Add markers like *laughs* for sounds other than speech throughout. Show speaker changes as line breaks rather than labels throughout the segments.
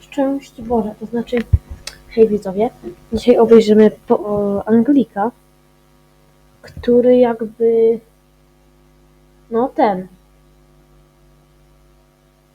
Szczęść Boże, to znaczy, hej widzowie, dzisiaj obejrzymy po, o, Anglika, który jakby, no ten,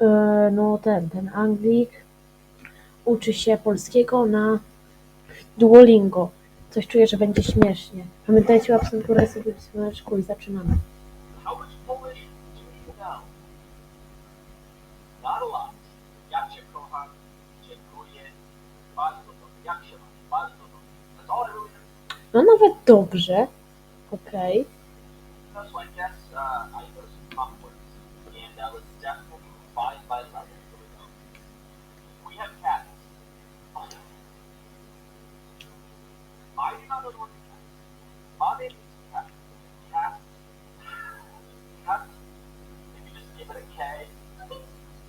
e, no ten, ten Anglik uczy się polskiego na Duolingo. Coś czuję, że będzie śmiesznie. Pamiętajcie o sobie w słoneczku i zaczynamy.
How much Polish do you know? Not a lot. Jak się kocham, dziękuję, bardzo dobrze. Jak się masz? Bardzo dobrze. That's all I really know.
No nawet dobrze, okej.
My.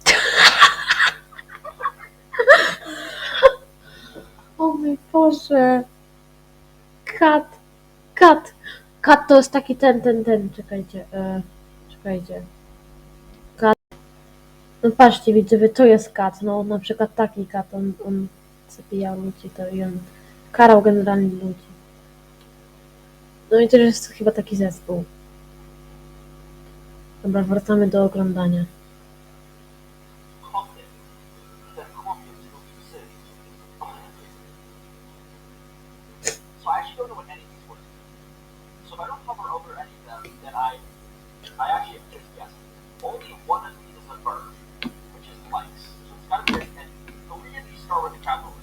*laughs*
O mój Boże. Kat. Kat. Kat to jest taki ten, ten, ten. Czekajcie. E, czekajcie. Kat. No patrzcie, widzowie, to jest kat. No na przykład taki kat. On, on zabijał ludzi to i on karał generalnie ludzi. No i to jest chyba taki zespół. Dobra, wracamy do oglądania.
Over any of them, then I, I actually have just guessed. Only one of these is a verb, which is likes. So it's got to be an Three of these start with a capital.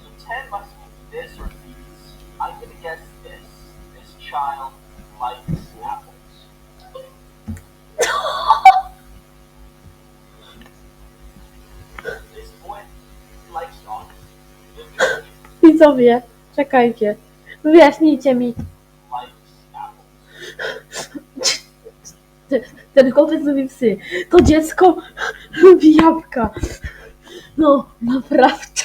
So ten must mean this or these. I'm gonna guess this. This child likes apples. This boy likes dogs.
Widzowie, czekajcie. Wyjaśnijcie mi. Ten chłopiec lubi psy. To dziecko lubi jabłka. No, naprawdę.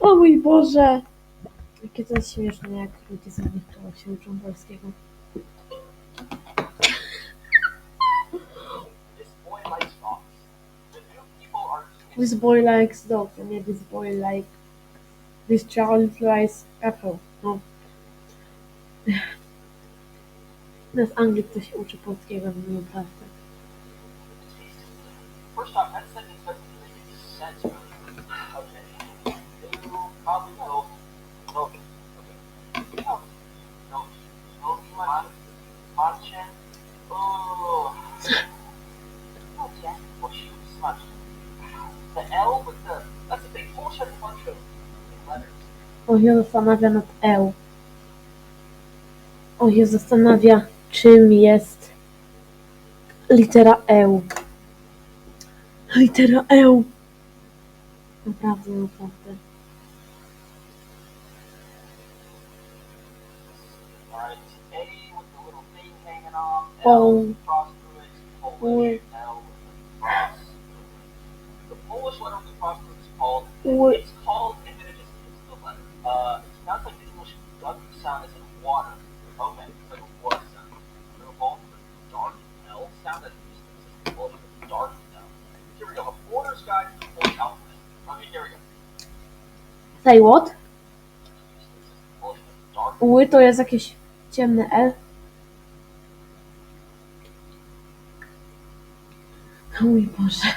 O mój Boże. Jakie to jest śmieszne, jak ludzie z krajów się uczą polskiego.
This boy likes dogs.
And this boy like... This child likes apple. No. To jest Anglik, kto się uczy polskiego, no naprawdę. On się zastanawia nad E. On się zastanawia, czym jest litera E. Litera E. Naprawdę, naprawdę.
Alright. A with the little thing hanging off.
Oh.
L cross through it. Polish. L with the cross. The Polish letter with the cross through it is called
Ły-
It's called, and then it just it's the letter. Uh, it sounds like the English W sound is in water. Okay, it's like a water sound. The home, the dark L sound that used to exist in Polish, but dark L. Here we go. A Porter's Guide to the Polish Alphabet. Okay, here we go.
Say what? Ły to jest jakieś ciemne L. O mój Boże.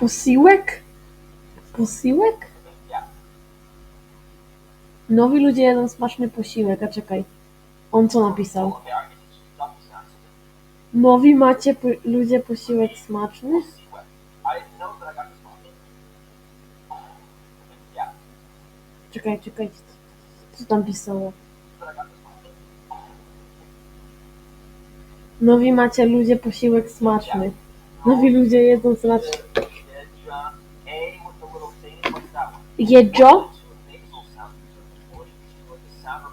Posiłek.
Posiłek? Nowi ludzie jedzą smaczny posiłek, a czekaj. On co napisał? Nowi macie po ludzie posiłek smaczny? Czekaj, czekaj. Co tam pisało? Nowi macie ludzie posiłek smaczny. Nowi ludzie jedzą smaczny.
Jeja,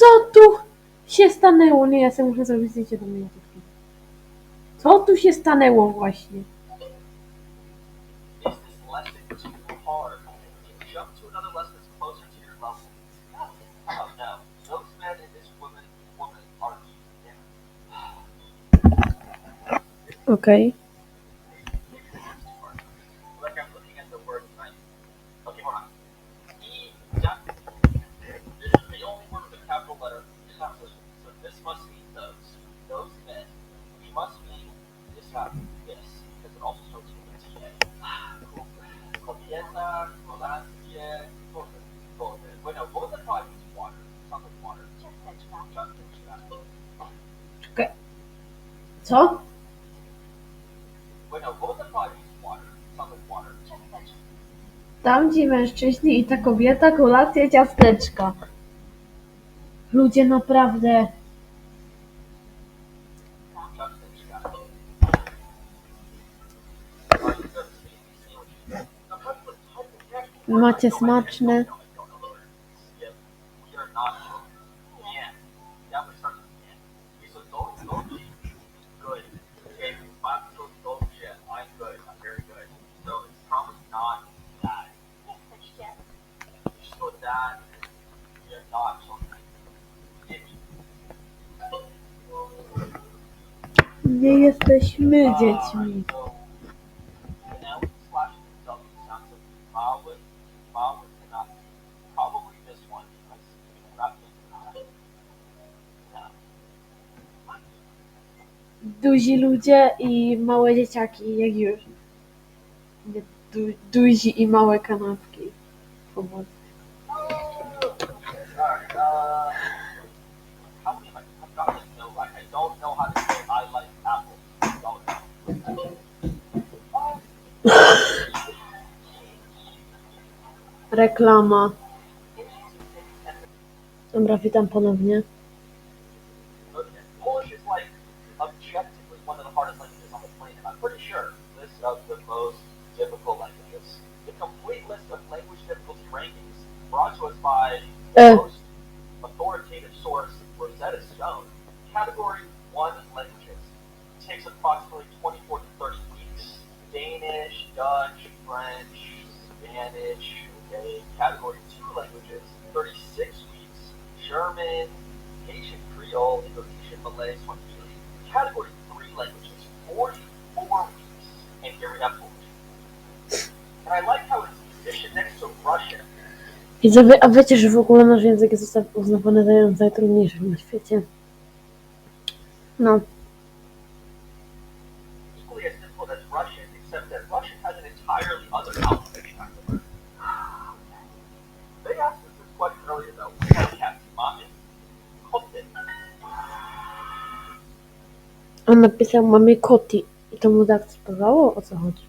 wrong. Okay, so
stanęło? Nie, ja sobie muszę zrobić zdjęcie do miniaturki. Co tu się stanęło właśnie?
Is this
Tam ci mężczyźni i ta kobieta, kolacja, ciasteczka. Ludzie naprawdę. Macie smaczne.
Yeah.
Duzi ludzie i małe dzieciaki, jak już. Du, duzi i małe kanapki. Reklama. Dobra, witam ponownie.
Okay. Creole, Indonesian, Malay, Swahili. Category three languages, 44 weeks. And here we have Polish. And I like how it's positioned next to Russian.
A wiecie, że w ogóle nasz język usta- uznawany za jeden z najtrudniejszych na świecie? No, on napisał mamy koti. I to mu spawało? O co chodzi?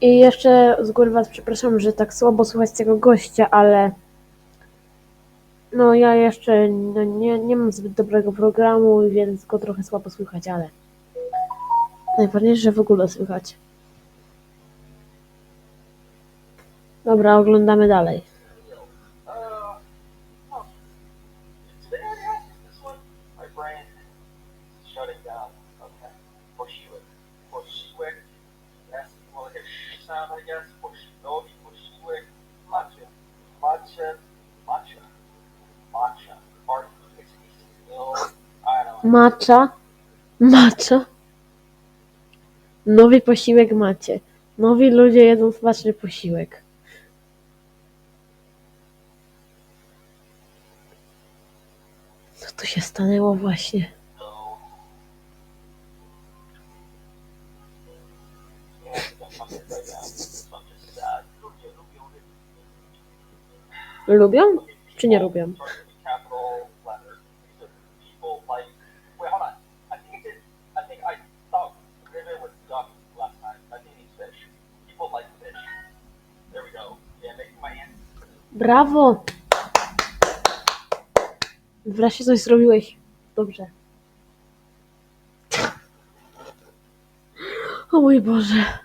I
jeszcze z góry was przepraszam, że tak słabo słychać tego gościa, ale no ja jeszcze no, nie, nie mam zbyt dobrego programu, więc go trochę słabo słychać, ale najważniejsze, że w ogóle słychać. Dobra, oglądamy dalej.
uh, oh. Did they already ask us this one? My brain is shutting down. Okay. Posiłek. Posiłek. That's more like a sh sound, I guess. Posiłek. Posiłek. Matcha. Matcha. Matcha. Matcha. Party mix milk. I don't know.
Macza, macza. Nowy posiłek macie. Nowi ludzie jedzą smaczny posiłek. Co tu się stanęło właśnie? Lubią? Czy nie lubią? Brawo! Wreszcie coś zrobiłeś. Dobrze. O mój Boże.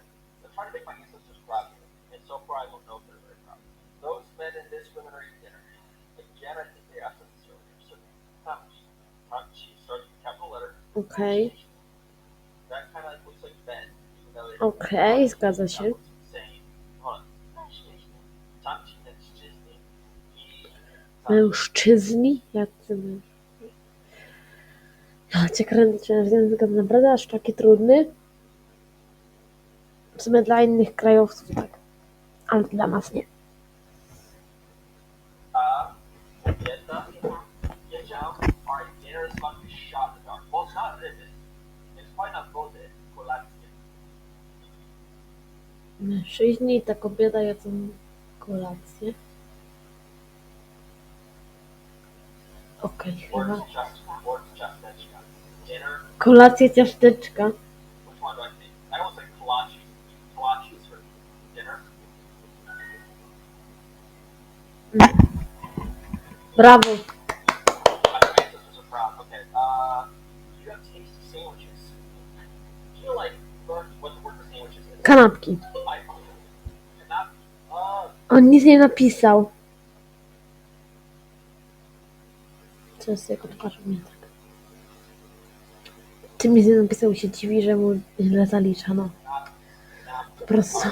Okej.
Okay.
Okej, okay, zgadza się.
mężczyźni,
jak to Ja cię kręcę, ten jest naprawdę aż taki trudny. W sumie dla innych krajowców tak, ale dla nas nie. Mężczyźni i ta kobieta jedzą kolację. Okej. Kolacja ciasteczka. Brawo. Kanapki. On nic nie napisał. przez jego twarz ogniatek. Tym jedynym pisał się dziwi, że mu źle
zaliczano.
Po prostu.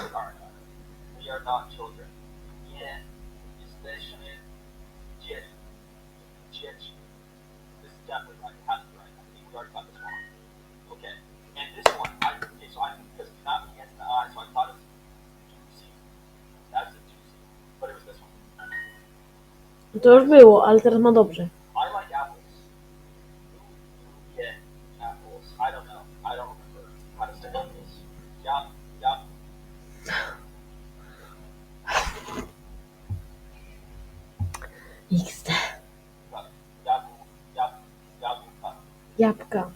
To
już było, ale teraz ma dobrze. jabłka.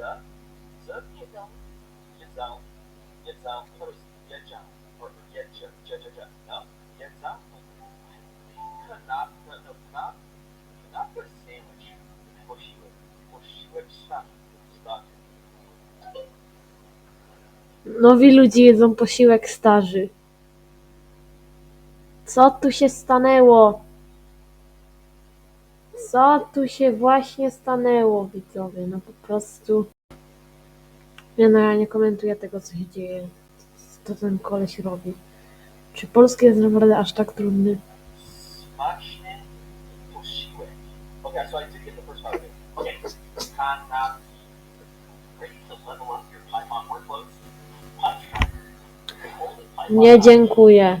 Jedzą. Jedzą. Jedzą. Jedzą. Jedzą. Jedzą. Jedzą. No. Jedzą. Kanapka. No kanapka. Kanapka sandwich. Posiłek. Posiłek szafy.
Nowi ludzie jedzą posiłek starzy. Co tu się stanęło? co tu się właśnie stanęło, widzowie. No po prostu. Ja, no, ja nie komentuję tego, co się dzieje. Co ten koleś robi. Czy polski jest naprawdę aż tak trudny?
Smaczny I
Nie dziękuję.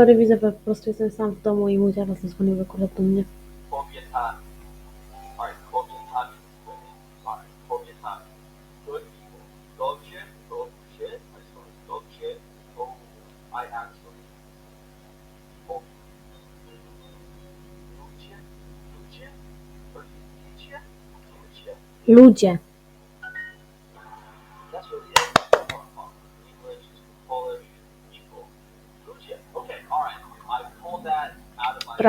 Sorry, widzę, po prostu jestem sam w domu i mój dziadek zadzwonił akurat do mnie.
Ludzie.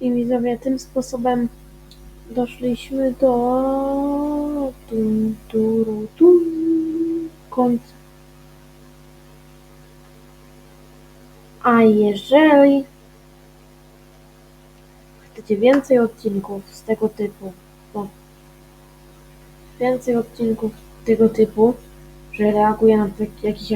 I widzowie, tym sposobem doszliśmy do dun, duru, końca. A jeżeli chcecie więcej odcinków z tego typu, więcej odcinków tego typu, że reaguje na tak jakiś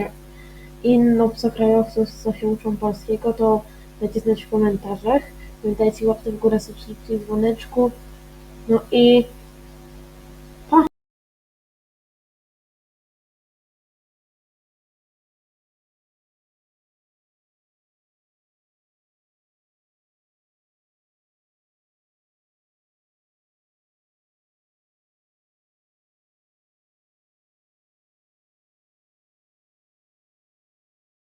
inny obcokrajowców, co się uczą polskiego, to dajcie znać w komentarzach. Pamiętajcie łapkę w górę, subskrypcji, dzwoneczku. No i